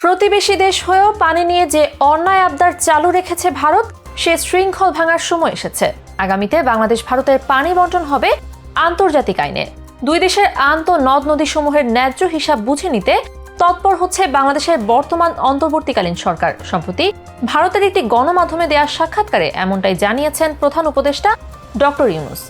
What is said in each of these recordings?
প্রতিবেশী দেশ হয়েও পানি নিয়ে যে অন্যায় আবদার চালু রেখেছে ভারত, সে শৃঙ্খল ভাঙার সময় এসেছে। আগামীতে বাংলাদেশ ভারতের পানি বন্টন হবে আন্তর্জাতিক আইনে। দুই দেশের আন্ত নদ নদী সমূহের ন্যায্য হিসাব বুঝে নিতে তৎপর হচ্ছে বাংলাদেশের বর্তমান অন্তর্বর্তীকালীন সরকার। সম্প্রতি ভারতের একটি গণমাধ্যমে দেওয়া সাক্ষাৎকারে এমনটাই জানিয়েছেন প্রধান উপদেষ্টা ডক্টর ইউনুস।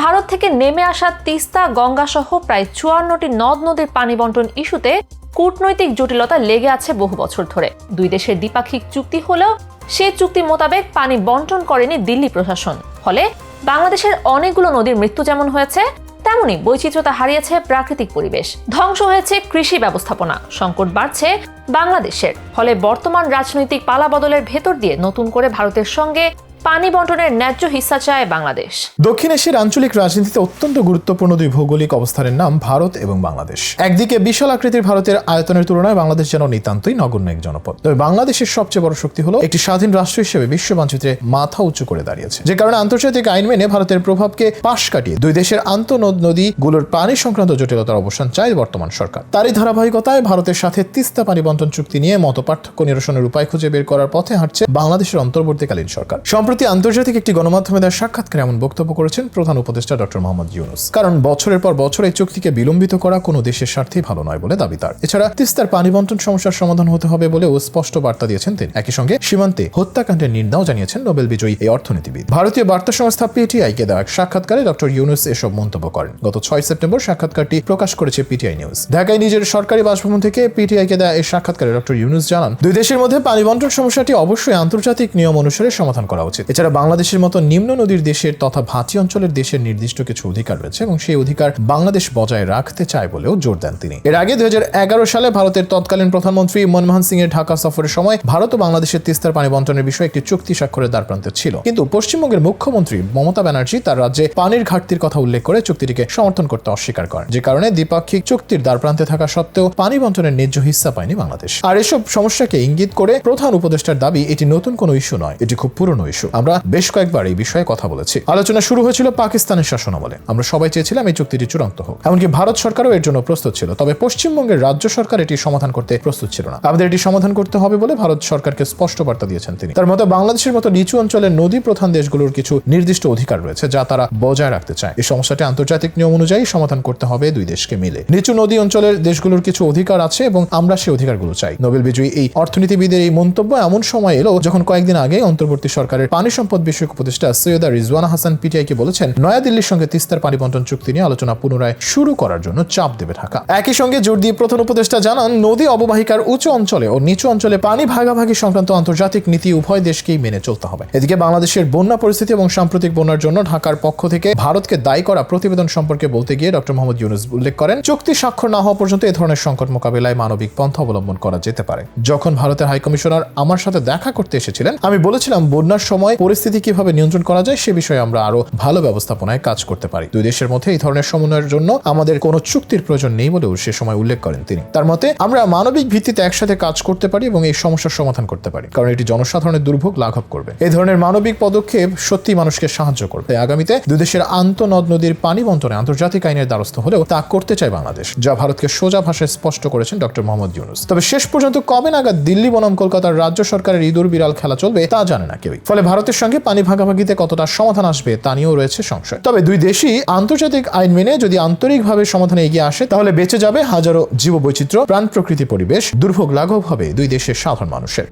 ভারত থেকে নেমে আসা তিস্তা গঙ্গা সহ প্রায় চুয়ান্নটি নদ নদীর পানি বন্টন ইস্যুতে কূটনৈতিক জটিলতা লেগে আছে বহু বছর ধরে। দুই দেশের দ্বিপাক্ষিক চুক্তি হলেও সে চুক্তি মোতাবেক পানি বন্টন করেনি দিল্লি প্রশাসন। ফলে বাংলাদেশের অনেকগুলো নদীর মৃত্যু যেমন হয়েছে তেমনি বৈচিত্র্যতা হারিয়েছে প্রাকৃতিক পরিবেশ। ধ্বংস হয়েছে কৃষি ব্যবস্থাপনা। সংকট বাড়ছে বাংলাদেশের। ফলে বর্তমান রাজনৈতিক পালাবদলের ভেতর দিয়ে নতুন করে ভারতের সঙ্গে পানি বন্টনের ন্যায্য হিস্সা চায় বাংলাদেশ। দক্ষিণ এশিয়ার আঞ্চলিক রাজনীতিতে অত্যন্ত গুরুত্বপূর্ণ দুই ভৌগোলিক অবস্থানের নাম ভারত এবং বাংলাদেশ। একদিকে বিশাল আকৃতির ভারতের আয়তনের তুলনায় বাংলাদেশ যেন নিতান্তই নগণ্য এক জনপদ। তবে বাংলাদেশের সবচেয়ে বড় শক্তি হলো একটি স্বাধীন রাষ্ট্র হিসেবে বিশ্ব মানচিত্রে মাথা উঁচু করে দাঁড়িয়েছে। যে কারণে আন্তর্জাতিক আইন মেনে ভারতের প্রভাবকে পাশ কাটিয়ে দুই দেশের আন্তঃনদ নদীগুলোর পানি সংক্রান্ত জটিলতার অবসান চায় বর্তমান সরকার। তারই ধারাবাহিকতায় ভারতের সাথে তিস্তা পানি বন্টন চুক্তি নিয়ে মত পার্থক্য নিরসনের উপায় খুঁজে বের করার পথে হাঁটছে বাংলাদেশের অন্তর্বর্তীকালীন সরকার। সম্প্রতি আন্তর্জাতিক একটি গণমাধ্যমে দেওয়া সাক্ষাৎকারে এমন বক্তব্য করেছেন প্রধান উপদেষ্টা ডক্টর মোহাম্মদ ইউনুস। কারণ বছরের পর বছর এই চুক্তিকে বিলম্বিত করা কোনো দেশের স্বার্থেই ভালো নয় বলে দাবি তার। এছাড়া তিস্তার পানি বন্টন সমস্যার সমাধান হতে হবে বলেও স্পষ্ট বার্তা দিয়েছেন তিনি। একই সঙ্গে সীমান্তে হত্যাকাণ্ডের নিন্দাও জানিয়েছেন নোবেল বিজয়ী এই অর্থনীতিবিদ। ভারতীয় বার্তা সংস্থা পিটিআই কে দেওয়া এক সাক্ষাৎকারে ডক্টর ইউনুস এসব মন্তব্য করেন। গত ছয় সেপ্টেম্বর সাক্ষাৎকারটি প্রকাশ করেছে পিটিআই নিউজ। ঢাকায় নিজের সরকারি বাসভবন থেকে পিটিআই কে দেওয়া এই সাক্ষাৎকারে ডক্টর ইউনুস জানান, দুই দেশের মধ্যে পানি বন্টন সমস্যাটি অবশ্যই আন্তর্জাতিক নিয়ম অনুসারে সমাধান করা উচিত। এছাড়া বাংলাদেশের মতো নিম্ন নদীর দেশের তথা ভাটি অঞ্চলের দেশের নির্দিষ্ট কিছু অধিকার রয়েছে এবং সেই অধিকার বাংলাদেশ বজায় রাখতে চায় বলেও জোর দেন তিনি। এর আগে দুই হাজার এগারো সালে ভারতের তৎকালীন প্রধানমন্ত্রী মনমোহন সিং এর ঢাকা সফরের সময় ভারত ও বাংলাদেশের তিস্তার পানি বন্টনের বিষয়ে একটি চুক্তি স্বাক্ষরের দ্বার প্রান্তে ছিল। কিন্তু পশ্চিমবঙ্গের মুখ্যমন্ত্রী মমতা ব্যানার্জি তার রাজ্যে পানির ঘাটতির কথা উল্লেখ করে চুক্তিটিকে সমর্থন করতে অস্বীকার করেন। যে কারণে দ্বিপাক্ষিক চুক্তির দ্বার প্রান্তে থাকা সত্ত্বেও পানি বন্টনের ন্যায্য হিস্সা পায়নি বাংলাদেশ। আর এসব সমস্যাকে ইঙ্গিত করে প্রধান উপদেষ্টার দাবি, এটি নতুন কোনো ইস্যু নয়, এটি খুব পুরনো ইস্যু। আমরা বেশ কয়েকবার এই বিষয়ে কথা বলেছি। আলোচনা শুরু হয়েছিল পাকিস্তানের শাসনামলে আমরা সবাই চেয়েছিলাম এই চুক্তিটি চূড়ান্ত হোক। এমনকি ভারত সরকারও এর জন্য প্রস্তুত ছিল। তবে পশ্চিমবঙ্গের রাজ্য সরকার এটি সমাধান করতে প্রস্তুত ছিল না। আমাদের এটি সমাধান করতে হবে বলে ভারত সরকারকে স্পষ্ট বার্তা দিয়েছেন তিনি। তার মতো, বাংলাদেশের মতো নিচু অঞ্চলের নদী প্রধান দেশগুলোর কিছু নির্দিষ্ট অধিকার রয়েছে যা তারা বজায় রাখতে চায়। এই সমস্যাটি আন্তর্জাতিক নিয়ম অনুযায়ী সমাধান করতে হবে দুই দেশকে মিলে। নিচু নদী অঞ্চলের দেশগুলোর কিছু অধিকার আছে এবং আমরা সেই অধিকারগুলো চাই। নোবেল বিজয়ী এই অর্থনীতিবিদের এই মন্তব্য এমন সময় এলো যখন কয়েকদিন আগে অন্তর্বর্তী সরকারের পানি সম্পদ বিষয়ক উপদেষ্টা সৈয়দা রিজওয়ানা হাসান পিটিআইকে বলেছেন, নয়াদিল্লির সঙ্গে তিস্তার পানি বন্টন চুক্তি নিয়ে আলোচনা পুনরায় শুরু করার জন্য চাপ দেবে ঢাকা। একই সঙ্গে জোর দিয়ে প্রধান উপদেষ্টা জানান, নদী অববাহিকার উঁচু অঞ্চলে ও নিচু অঞ্চলে পানি ভাগাভাগি সংক্রান্ত আন্তর্জাতিক নীতি উভয় দেশকেই মেনে চলতে হবে। এদিকে বাংলাদেশের বন্যা পরিস্থিতি এবং সাম্প্রতিক বন্যার জন্য ঢাকার পক্ষ থেকে ভারতকে দায়ী করা প্রতিবেদন সম্পর্কে বলতে গিয়ে ডক্টর মোহাম্মদ ইউনুস উল্লেখ করেন, চুক্তি স্বাক্ষর না হওয়া পর্যন্ত এ ধরনের সংকট মোকাবিলায় মানবিক পন্থা অবলম্বন করা যেতে পারে। যখন ভারতের হাইকমিশনার আমার সাথে দেখা করতে এসেছিলেন, আমি বলেছিলাম, বন্যার সময় পরিস্থিতি কীভাবে নিয়ন্ত্রণ করা যায় সে বিষয়ে আমরা আরও ভালো ব্যবস্থাপনায় কাজ করতে পারি। দুই দেশের মধ্যে এই ধরনের সমন্বয়ের জন্য আমাদের কোনো চুক্তির প্রয়োজন নেই বলেও সে সময় উল্লেখ করেন তিনি। তার মতে, আমরা মানবিক ভিত্তিতে একসাথে কাজ করতে পারি এবং এই সমস্যার সমাধান করতে পারি, কারণ এটি জনসাধারণের দুর্ভোগ লাঘব করবে। এই ধরনের মানবিক পদক্ষেপ সত্যি মানুষকে সাহায্য করবে। আগামীতে দুই দেশের আন্ত নদ নদীর পানি বন্টনে আন্তর্জাতিক আইনের দ্বারস্থ হলেও তা করতে চায় বাংলাদেশ, যা ভারতকে সোজা ভাষায় স্পষ্ট করেছেন ডক্টর মোহাম্মদ ইউনুস। তবে শেষ পর্যন্ত কবে নাগাদ দিল্লি বনাম কলকাতার রাজ্য সরকারের ইঁদুর বিড়াল খেলা চলবে তা জানে না কেউই। ফলে ভারতের সঙ্গে পানি ভাগাভাগিতে কতটা সমাধান আসবে তা নিয়েও রয়েছে সংশয়। তবে দুই দেশই আন্তর্জাতিক আইন মেনে যদি আন্তরিকভাবে সমাধানে এগিয়ে আসে, তাহলে বেঁচে যাবে হাজারো জীববৈচিত্র্য, প্রাণ প্রকৃতি পরিবেশ, দুর্ভোগ লাঘব হবে দুই দেশের সাধারণ মানুষের।